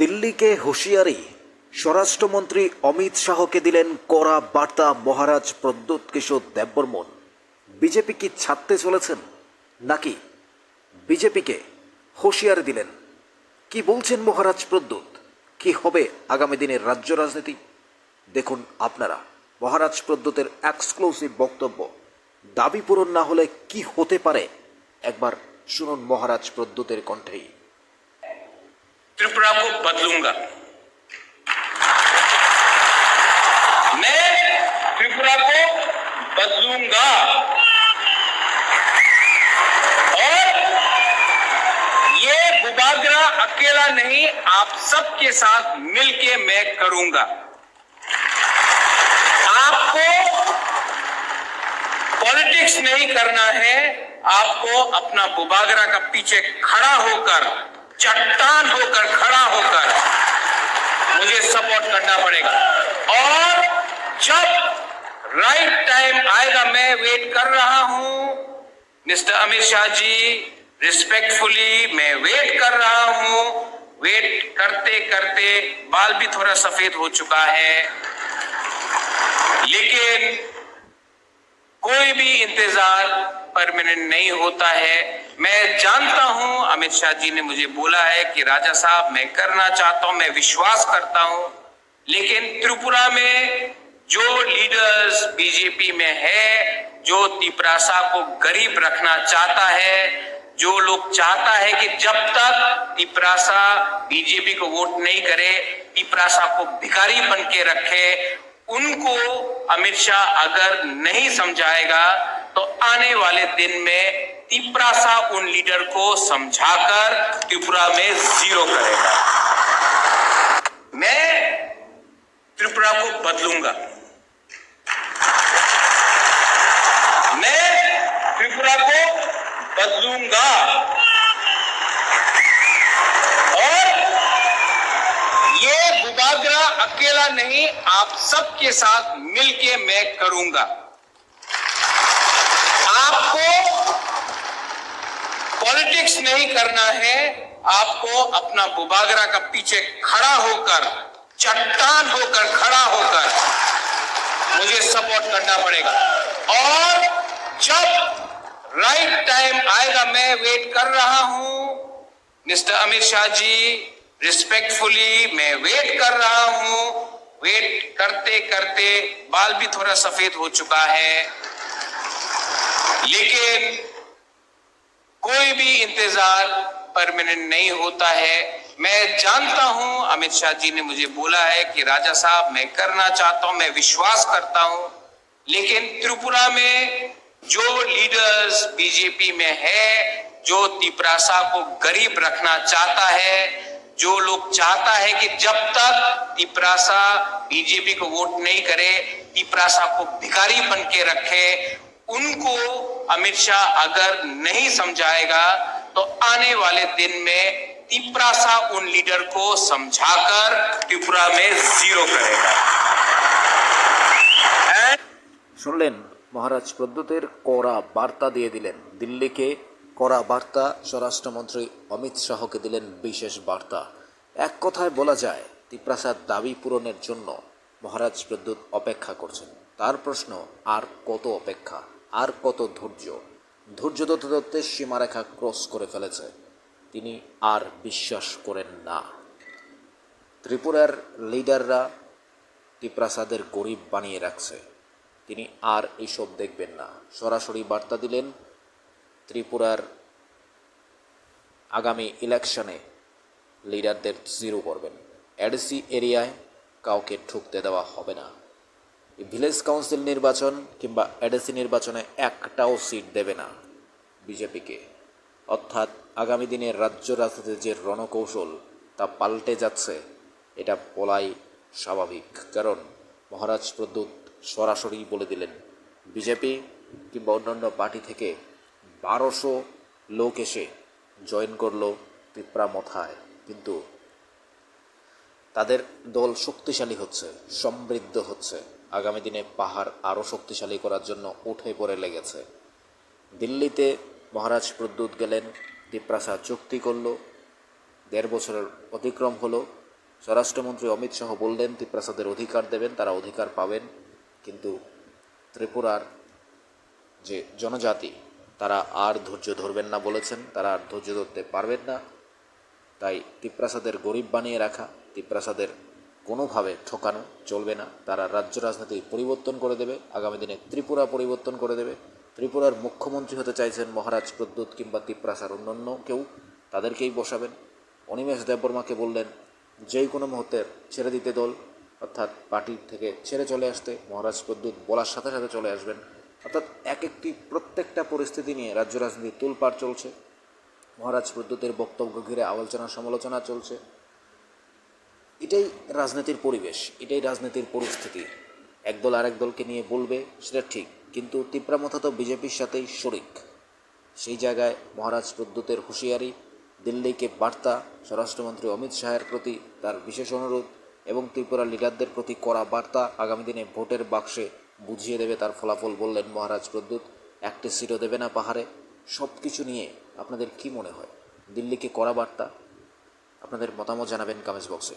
দিল্লিকে হুঁশিয়ারি স্বরাষ্ট্রমন্ত্রী অমিত শাহকে দিলেন কড়া বার্তা মহারাজ প্রদ্যুৎ কিশোর দেববর্মন বিজেপি কি ছাড়তে চলেছেন নাকি বিজেপিকে হুঁশিয়ারি দিলেন কি বলছেন মহারাজ প্রদ্যুৎ কি হবে আগামী দিনের রাজ্য রাজনীতি দেখুন আপনারা মহারাজ প্রদ্যুতের এক্সক্লুসিভ বক্তব্য দাবি পূরণ না হলে কি হতে পারে একবার শুনুন মহারাজ প্রদ্যুতের কণ্ঠেই त्रिपुरा को बदलूंगा मैं त्रिपुरा को बदलूंगा और ये बुबागरा अकेला नहीं आप सबके साथ मिलके मैं करूंगा आपको पॉलिटिक्स नहीं करना है आपको अपना बुबागरा का पीछे खड़ा होकर चट्टान होकर खड़ा होकर मुझे सपोर्ट करना पड़ेगा और जब राइट टाइम आएगा मैं वेट कर रहा हूं मिस्टर अमित शाह जी रिस्पेक्टफुली मैं वेट कर रहा हूं वेट करते करते बाल भी थोड़ा सफेद हो चुका है लेकिन कोई भी इंतजार परमानेंट नहीं होता है मैं जानता हूं अमित शाह जी ने मुझे बोला है कि राजा साहब मैं करना चाहता हूं मैं विश्वास करता हूं लेकिन त्रिपुरा में जो लीडर्स बीजेपी में है जो तिपरासा को गरीब रखना चाहता है जो लोग चाहता है कि जब तक तिपरासा बीजेपी को वोट नहीं करे तिपरासा को भिखारी बन के रखे उनको अमित शाह अगर नहीं समझाएगा तो आने वाले दिन में सा उन लीडर को समझाकर त्रिपुरा में जीरो करेगा मैं त्रिपुरा को बदलूंगा आग्रह अकेला नहीं आप सबके साथ मिलके मैं करूंगा आपको पॉलिटिक्स नहीं करना है आपको अपना बुबागरा का पीछे खड़ा होकर चट्टान होकर खड़ा होकर मुझे सपोर्ट करना पड़ेगा और जब राइट टाइम आएगा मैं वेट कर रहा हूं मिस्टर अमित शाह जी रिस्पेक्टफुली मैं वेट कर रहा हूं वेट करते करते बाल भी थोड़ा सफेद हो चुका है लेकिन कोई भी इंतजार परमानेंट नहीं होता है मैं जानता हूं अमित शाह जी ने मुझे बोला है कि राजा साहब मैं करना चाहता हूं मैं विश्वास करता हूं लेकिन त्रिपुरा में जो लीडर्स बीजेपी में है जो तिपरासा को गरीब रखना चाहता है जो लोग चाहता है कि जब तक तिपरासा बीजेपी को वोट नहीं करे तिपरासा को भिखारी बन के रखे उनको अमित शाह अगर नहीं समझाएगा तो आने वाले दिन में तिपरासा उन लीडर को समझाकर त्रिपुरा में जीरो करेगा महाराज মহারাজ कोरा बार्ता दिए দিয়ে दिल्ली के করা বার্তা স্বরাষ্ট্রমন্ত্রী অমিত শাহকে দিলেন বিশেষ বার্তা এক কথায় বলা যায় তিপ্রাসাদ দাবি পূরণের জন্য মহারাজ বিদ্যুৎ অপেক্ষা করছেন তার প্রশ্ন আর কত অপেক্ষা আর কত ধৈর্য ধৈর্য দত্তের সীমারেখা ক্রস করে ফেলেছে তিনি আর বিশ্বাস করেন না ত্রিপুরার লিডাররা টিপ্রাসাদের গরিব বানিয়ে রাখছে তিনি আর এইসব দেখবেন না সরাসরি বার্তা দিলেন ত্রিপুরার আগামী ইলেকশনে লিডারদের জিরো করবেন এডিসি এরিয়ায় কাউকে ঠুকতে দেওয়া হবে না ভিলেজ কাউন্সিল নির্বাচন কিংবা এডিসি নির্বাচনে একটাও সিট দেবে না বিজেপিকে অর্থাৎ আগামী দিনে রাজ্য রাজনীতির যে রণকৌশল তা পাল্টে যাচ্ছে এটা বলাই স্বাভাবিক কারণ মহারাজ প্রদ্যুৎ সরাসরি বলে দিলেন বিজেপি কিংবা অন্যান্য পার্টি থেকে বারোশো লোক এসে জয়েন করলো পিঁপড়া মথায় কিন্তু তাদের দল শক্তিশালী হচ্ছে সমৃদ্ধ হচ্ছে আগামী দিনে পাহাড় আরও শক্তিশালী করার জন্য উঠে পড়ে লেগেছে দিল্লিতে মহারাজ প্রদ্যুৎ গেলেন দীপ্রাসা চুক্তি করল দেড় বছরের অতিক্রম হলো স্বরাষ্ট্রমন্ত্রী অমিত শাহ বললেন তিপ্রাসাদের অধিকার দেবেন তারা অধিকার পাবেন কিন্তু ত্রিপুরার যে জনজাতি তারা আর ধৈর্য ধরবেন না বলেছেন তারা আর ধৈর্য ধরতে পারবেন না তাই তিপ্রাসাদের গরিব বানিয়ে রাখা তিপ্রাসাদের কোনোভাবে ঠকানো চলবে না তারা রাজ্য রাজনীতি পরিবর্তন করে দেবে আগামী দিনে ত্রিপুরা পরিবর্তন করে দেবে ত্রিপুরার মুখ্যমন্ত্রী হতে চাইছেন মহারাজ প্রদ্যুৎ কিংবা তিপ্রাসার অন্যান্য কেউ তাদেরকেই বসাবেন অনিমেষ দেববর্মাকে বললেন যে কোনো মুহূর্তে ছেড়ে দিতে দল অর্থাৎ পার্টি থেকে ছেড়ে চলে আসতে মহারাজ প্রদ্যুৎ বলার সাথে সাথে চলে আসবেন অর্থাৎ একটি প্রত্যেকটা পরিস্থিতি নিয়ে রাজ্য রাজনীতি তোলপাড় চলছে মহারাজ প্রদ্যুতের বক্তব্য ঘিরে আলোচনা সমালোচনা চলছে এটাই রাজনীতির পরিবেশ এটাই রাজনীতির পরিস্থিতি একদল আরেক দলকে নিয়ে বলবে সেটা ঠিক কিন্তু তীব্রামথা তো বিজেপির সাথেই শরিক সেই জায়গায় মহারাজ প্রদ্যুতের হুঁশিয়ারি দিল্লিকে বার্তা স্বরাষ্ট্রমন্ত্রী অমিত শাহের প্রতি তার বিশেষ অনুরোধ এবং ত্রিপুরা লিডারদের প্রতি করা বার্তা আগামী দিনে ভোটের বাক্সে বুঝিয়ে দেবে তার ফলাফল বললেন মহারাজ প্রদ্যুৎ একটি সিটও দেবে না পাহাড়ে সব কিছু নিয়ে আপনাদের কি মনে হয় দিল্লিকে করা বার্তা আপনাদের মতামত জানাবেন কামেজ বক্সে